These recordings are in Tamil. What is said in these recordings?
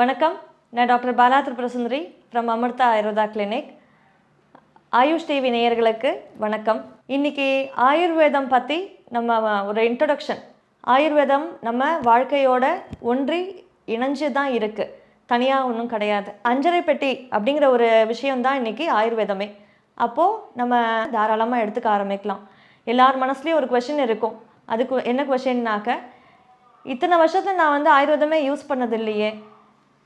வணக்கம். நான் doctor Bala Tripurasundari from Amrita Ayurveda clinic Ayush TV நேயர்களுக்கு வணக்கம். இன்னைக்கு ஆயுர்வேதம் பற்றி நம்ம ஒரு இன்ட்ரொடக்ஷன் ஆயுர்வேதம் நம்ம வாழ்க்கையோட ஒன்றி இணைஞ்சு தான் இருக்குது தனியாக ஒன்றும் கிடையாது. அஞ்சரை பெட்டி அப்படிங்கிற ஒரு விஷயம்தான் இன்றைக்கி ஆயுர்வேதமே. அப்போது நம்ம தாராளமாக எடுத்துக்க ஆரம்பிக்கலாம். எல்லார் மனசுலேயும் ஒரு கொஷின் இருக்கும். அதுக்கு என்ன கொஷின்னாக்க இத்தனை வருஷத்தில் நான் வந்து ஆயுர்வேதமே யூஸ் பண்ணது இல்லையே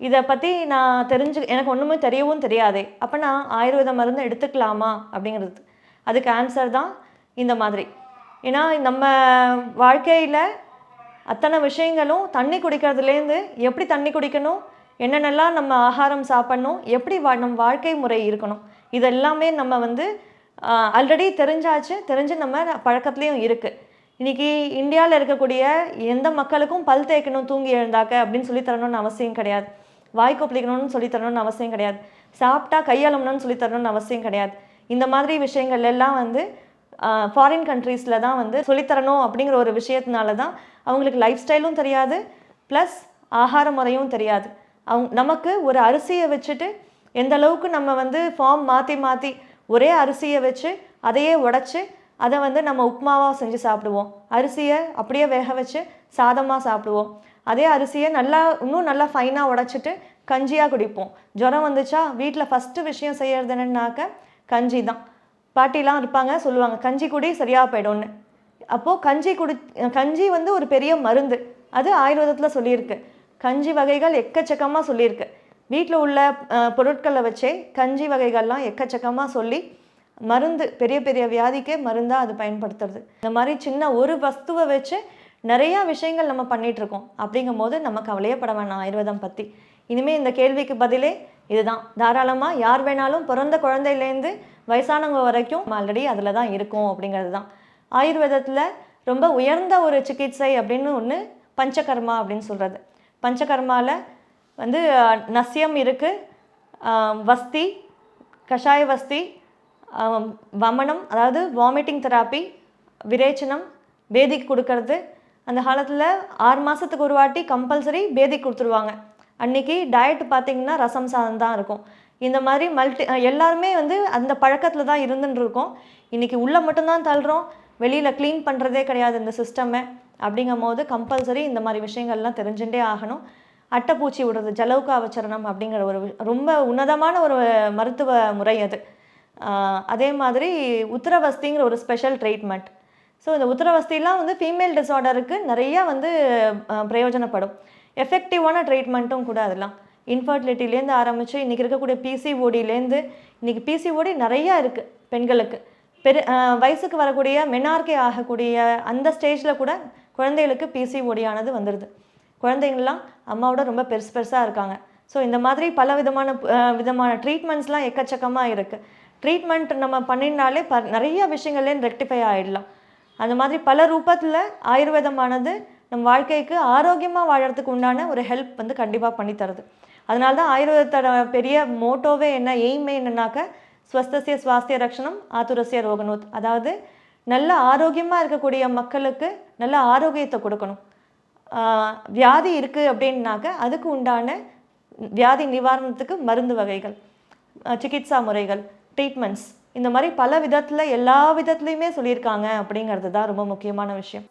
இதை பற்றி நான் தெரிஞ்சு எனக்கு ஒன்றுமே தெரியவும் தெரியாதே. அப்போ நான் ஆயுர்வேத மருந்து எடுத்துக்கலாமா அப்படிங்கிறது. அதுக்கு ஆன்சர் தான் இந்த மாதிரி. ஏன்னா நம்ம வாழ்க்கையில் அத்தனை விஷயங்களும் தண்ணி குடிக்கிறதுலேருந்து எப்படி தண்ணி குடிக்கணும் என்னென்னலாம் நம்ம ஆகாரம் சாப்பிடணும் எப்படி வா நம்ம வாழ்க்கை முறை இருக்கணும் இது எல்லாமே நம்ம வந்து ஆல்ரெடி தெரிஞ்சாச்சு தெரிஞ்சு நம்ம பழக்கத்துலேயும் இருக்குது இன்றைக்கி இந்தியாவில் இருக்கக்கூடிய எந்த மக்களுக்கும் பல் தேய்க்கணும் தூங்கி எழுந்தாக்க அப்படின்னு சொல்லி தரணும்னு அவசியம் கிடையாது. வாய் கொப்பளிக்கணும்னு சொல்லி தரணும்னு அவசியம் கிடையாது. சாப்பிட்டா கையாளணும்னு சொல்லி தரணும்னு அவசியம் கிடையாது. இந்த மாதிரி விஷயங்கள் எல்லாம் வந்து ஃபாரின் கண்ட்ரீஸில் தான் வந்து சொல்லித்தரணும் அப்படிங்கிற ஒரு விஷயத்தினால தான் அவங்களுக்கு லைஃப் ஸ்டைலும் தெரியாது ப்ளஸ் ஆகார முறையும் தெரியாது. அவங்க நமக்கு ஒரு அரிசியை வச்சுட்டு எந்த அளவுக்கு நம்ம வந்து ஃபார்ம் மாற்றி மாற்றி ஒரே அரிசியை வச்சு அதையே உடச்சி அதை வந்து நம்ம உப்புமாவாக செஞ்சு சாப்பிடுவோம். அரிசியை அப்படியே வேக வச்சு சாதமாக சாப்பிடுவோம். அதே அரிசியை நல்லா இன்னும் நல்லா ஃபைனாக உடச்சிட்டு கஞ்சியாக குடிப்போம். ஜுரம் வந்துச்சா வீட்டில் ஃபஸ்ட்டு விஷயம் செய்யறது என்னன்னாக்க கஞ்சி தான். பாட்டிலாம் இருப்பாங்க சொல்லுவாங்க கஞ்சி குடி சரியாக போயிடும்னு. அப்போது கஞ்சி குடி கஞ்சி வந்து ஒரு பெரிய மருந்து. அது ஆயுர்வேதத்தில் சொல்லியிருக்கு. கஞ்சி வகைகள் எக்கச்சக்கமாக சொல்லியிருக்கு. வீட்டில் உள்ள பொருட்களை வச்சே கஞ்சி வகைகள்லாம் எக்கச்சக்கமாக சொல்லி மருந்து பெரிய பெரிய வியாதிக்கே மருந்தாக அது பயன்படுத்துறது. இந்த மாதிரி சின்ன ஒரு வஸ்துவை வச்சு நிறையா விஷயங்கள் நம்ம பண்ணிகிட்டு இருக்கோம் அப்படிங்கும் போது நம்ம கவலையப்பட வேணாம் ஆயுர்வேதம் பற்றி இனிமேல் இந்த கேள்விக்கு பதிலே இதுதான். தாராளமாக யார் வேணாலும் பிறந்த குழந்தையிலேருந்து வயசானவங்க வரைக்கும் ஆல்ரெடி அதில் தான் இருக்கும் அப்படிங்கிறது தான். ஆயுர்வேதத்தில் ரொம்ப உயர்ந்த ஒரு சிகிச்சை அப்படின்னு ஒன்று பஞ்சகர்மா அப்படின்னு சொல்கிறது பஞ்சகர்மாவில் வந்து நசியம் இருக்குது வஸ்தி கஷாய வஸ்தி வமனம் அதாவது வாமிட்டிங் தெராப்பி விரேச்சனம் பேதிக்கு கொடுக்கறது அந்த காலத்தில் ஆறு மாதத்துக்கு ஒரு வாட்டி கம்பல்சரி பேதி கொடுத்துருவாங்க. அன்னைக்கு டயட் பார்த்தீங்கன்னா ரசம் சாதம் தான் இருக்கும். இந்த மாதிரி மல்டி எல்லாருமே வந்து அந்த பழக்கத்தில் தான் இருந்துன்னு இருக்கோம் இன்றைக்கி உள்ளே மட்டும்தான் தள்ளுறோம். வெளியில் க்ளீன் பண்ணுறதே கிடையாது இந்த சிஸ்டம்மை அப்படிங்கும் போது கம்பல்சரி இந்த மாதிரி விஷயங்கள்லாம் தெரிஞ்சுட்டே ஆகணும். அட்டைப்பூச்சி விடுறது ஜலவுகாவச்சரணம் அப்படிங்கிற ஒரு ரொம்ப உன்னதமான ஒரு மருத்துவ முறை அது. அதே மாதிரி உத்தரவஸ்திங்கிற ஒரு ஸ்பெஷல் ட்ரீட்மெண்ட் ஸோ இந்த உத்தரவஸ்திலாம் வந்து ஃபீமேல் டிஸார்டருக்கு நிறைய வந்து பிரயோஜனப்படும். எஃபெக்டிவான ட்ரீட்மெண்ட்டும் கூட அதெல்லாம். இன்ஃபர்டிலிட்டிலேருந்து ஆரம்பித்து இன்றைக்கி இருக்கக்கூடிய பிசிஓடிலேருந்து இன்றைக்கி பிசிஓடி நிறையா இருக்குது பெண்களுக்கு. பெரு வயசுக்கு வரக்கூடிய மெனார்கே ஆகக்கூடிய அந்த ஸ்டேஜில் கூட குழந்தைகளுக்கு பிசிஓடியானது வந்துடுது குழந்தைங்கள்லாம் அம்மாவோட ரொம்ப பெருசு பெருசாக இருக்காங்க. ஸோ இந்த மாதிரி பல விதமான விதமான ட்ரீட்மெண்ட்ஸ்லாம் எக்கச்சக்கமாக இருக்குது ட்ரீட்மெண்ட் நம்ம பண்ணினாலே ப நிறைய விஷயங்கள்லேயும் ரெக்டிஃபை ஆகிடலாம் அந்த மாதிரி பல ரூபத்தில் ஆயுர்வேதமானது நம் வாழ்க்கைக்கு ஆரோக்கியமாக வாழறதுக்கு உண்டான ஒரு ஹெல்ப் வந்து கண்டிப்பாக பண்ணித்தருது அதனால தான் ஆயுர்வேதத்தோட பெரிய மோட்டோவே என்ன எய்மே என்னன்னாக்க ஸ்வஸ்தசிய சுவாஸ்திய ரக்ஷணம் ஆத்துரசிய ரோகநூத். அதாவது நல்ல ஆரோக்கியமாக இருக்கக்கூடிய மக்களுக்கு நல்ல ஆரோக்கியத்தை கொடுக்கணும். வியாதி இருக்குது அப்படின்னாக்க அதுக்கு உண்டான வியாதி நிவாரணத்துக்கு மருந்து வகைகள் சிகிச்சா முறைகள் ட்ரீட்மெண்ட்ஸ் இந்த மாதிரி பல விதத்தில் எல்லா விதத்துலையுமே சொல்லியிருக்காங்க அப்படிங்கிறது தான் ரொம்ப முக்கியமான விஷயம்.